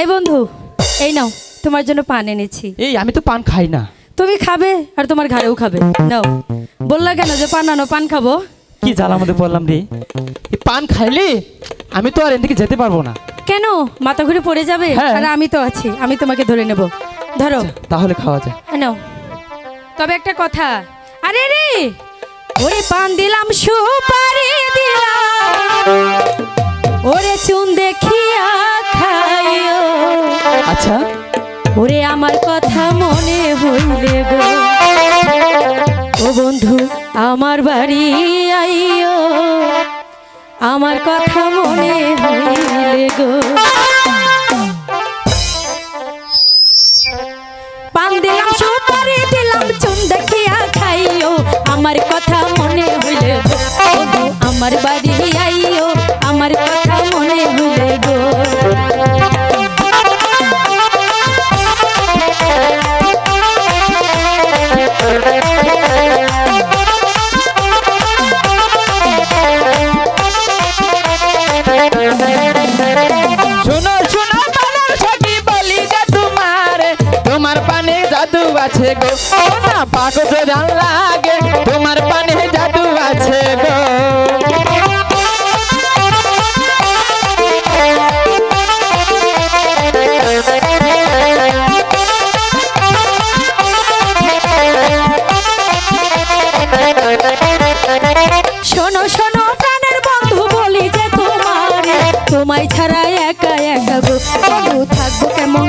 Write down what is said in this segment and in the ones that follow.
এই বন্ধু এই নাও তোমার জন্য পান এনেছি। এই আমি তো পান খাই না। তুমি খাবে আর তোমার ঘরেও খাবে। নাও বললা কেন যে পান আনো পান খাব? কি জ্বালা মধ্যে বললাম রে? এই পান খাইলে আমি তো আর এদিকে যেতে পারব না। কেন? মাথা ঘুরে পড়ে যাবে? হ্যাঁ। আর আমি তো আছি আমি তোমাকে ধরে নেব। ধরো। তাহলে খাওয়া যায়। নাও। তবে একটা কথা। আরে রে ওরে পান দিলাম সুপারি আমার কথা মনে হইলে গো। পান দিলাম, সুপারি দিলাম, চুন দেখিয়া খাইও। আমার কথা মনে হইলে আমার বাড়ি আছে গো। না পাগো তো জান লাগে, তোমার পানে জাদু আছে গো। তোমায় ছাড়া একা একা গো। থাকব কেমন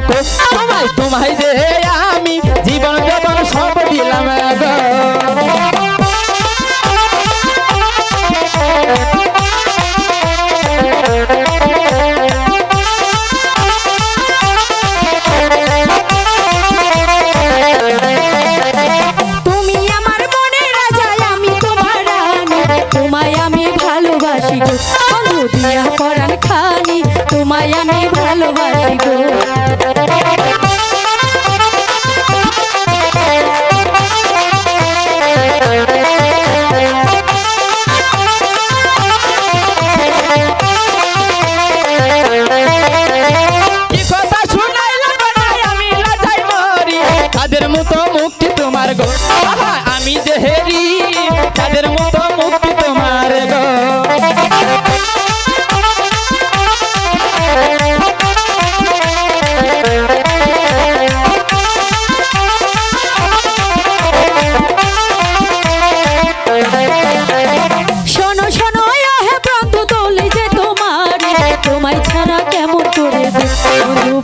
গো। তোমায় তোমায় যে আমি জীবন যৌবন সব দিলাম দিয়া পরাণ খানি। তোমায় আমি ভালোবাসি গো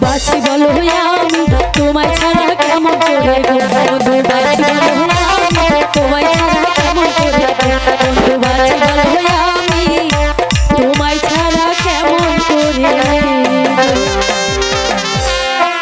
বাঁচি বলো আমি তোমায় ছাড়া কেমন করে